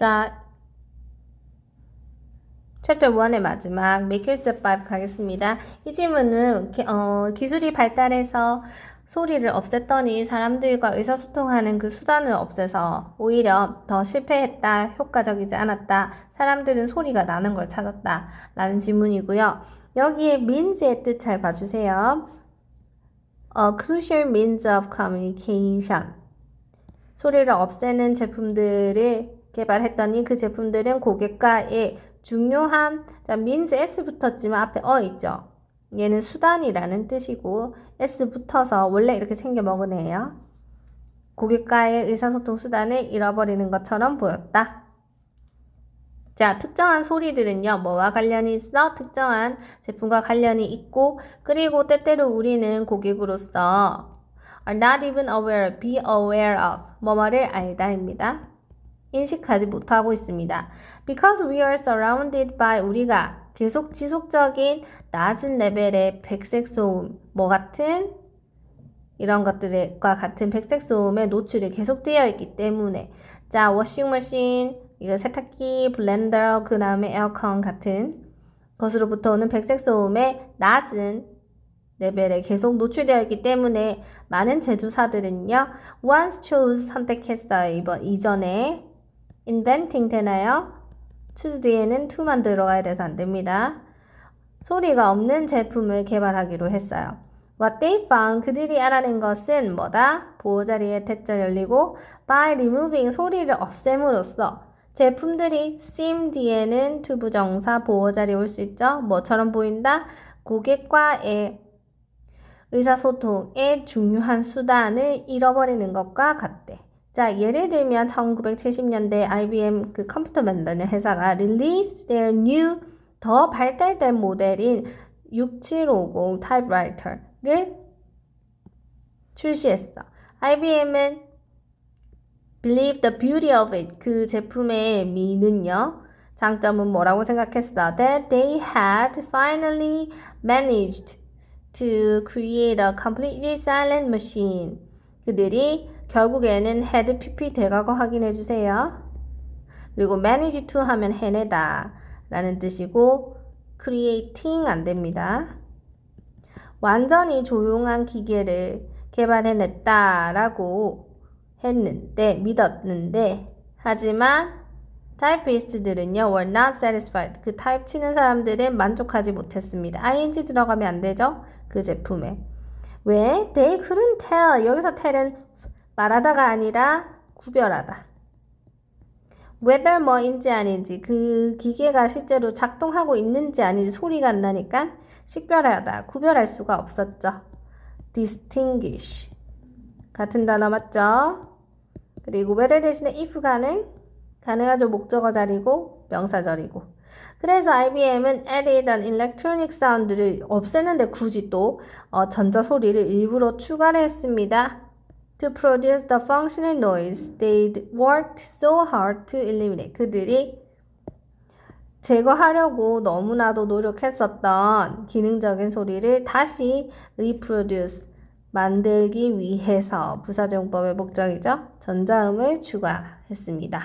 자, 챕터 1의 마지막 Make yourself 5 가겠습니다. 이 질문은 기, 어, 기술이 발달해서 소리를 없앴더니 사람들과 의사소통하는 그 수단을 없애서 오히려 더 실패했다, 효과적이지 않았다, 사람들은 소리가 나는 걸 찾았다 라는 질문이고요. 여기에 means의 뜻 잘 봐주세요. A crucial means of communication. 소리를 없애는 제품들을 개발했더니 그 제품들은 고객과의 중요한 자 means s 붙었지만 앞에 어 있죠. 얘는 수단이라는 뜻이고 s 붙어서 원래 이렇게 생겨 먹은 애예요. 고객과의 의사소통 수단을 잃어버리는 것처럼 보였다. 자, 특정한 소리들은요, 뭐와 관련이 있어? 특정한 제품과 관련이 있고, 그리고 때때로 우리는 고객으로서 are not even aware, be aware of, 뭐뭐를 알다입니다. 인식하지 못하고 있습니다. Because we are surrounded by 우리가 계속 지속적인 낮은 레벨의 백색 소음, 뭐 같은 이런 것들과 같은 백색 소음에 노출이 계속되어 있기 때문에 자 워싱머신, 이거 세탁기, 블렌더, 그 다음에 에어컨 같은 것으로부터 오는 백색 소음에 낮은 레벨에 계속 노출되어 있기 때문에 많은 제조사들은요 once chose 선택했어요 이번 이전에 inventing 되나요? choose 뒤에는 to만 들어가야 돼서 안 됩니다. 소리가 없는 제품을 개발하기로 했어요. What they found 그들이 알아낸 것은 뭐다? 보호자리의 대절 열리고 by removing 소리를 없앰으로써 제품들이 seem 뒤에는 to 부정사 보호자리 올 수 있죠? 뭐처럼 보인다? 고객과의 의사소통의 중요한 수단을 잃어버리는 것과 같대. 자, 예를 들면 1970년대 IBM 그 컴퓨터 만드는 회사가 release their new 더 발달된 모델인 6750 타입라이터를 출시했어. IBM은 believe the beauty of it 그 제품의 미는요. 장점은 뭐라고 생각했어? That they had finally managed to create a completely silent machine. 그들이 결국에는 had pp 대과거 확인해 주세요. 그리고 manage to 하면 해내다 라는 뜻이고 creating 안 됩니다. 완전히 조용한 기계를 개발해냈다 라고 했는데 믿었는데 하지만 타이피스트들은요 were not satisfied 그 타입 치는 사람들은 만족하지 못했습니다. ing 들어가면 안 되죠? 그 제품에 왜? They couldn't tell 여기서 tell은 말하다가 아니라 구별하다. whether 뭐인지 아닌지 그 기계가 실제로 작동하고 있는지 아닌지 소리가 안 나니까 식별하다 구별할 수가 없었죠. distinguish 같은 단어 맞죠? 그리고 whether 대신에 if 가능 가능하죠 목적어 자리고 명사절이고 그래서 IBM은 added an electronic sound를 없애는데 굳이 또 어, 전자 소리를 일부러 추가를 했습니다. To produce the functional noise they worked so hard to eliminate. 그들이 제거하려고 너무나도 노력했었던 기능적인 소리를 다시 reproduce 만들기 위해서 부사정법의 목적이죠. 전자음을 추가했습니다.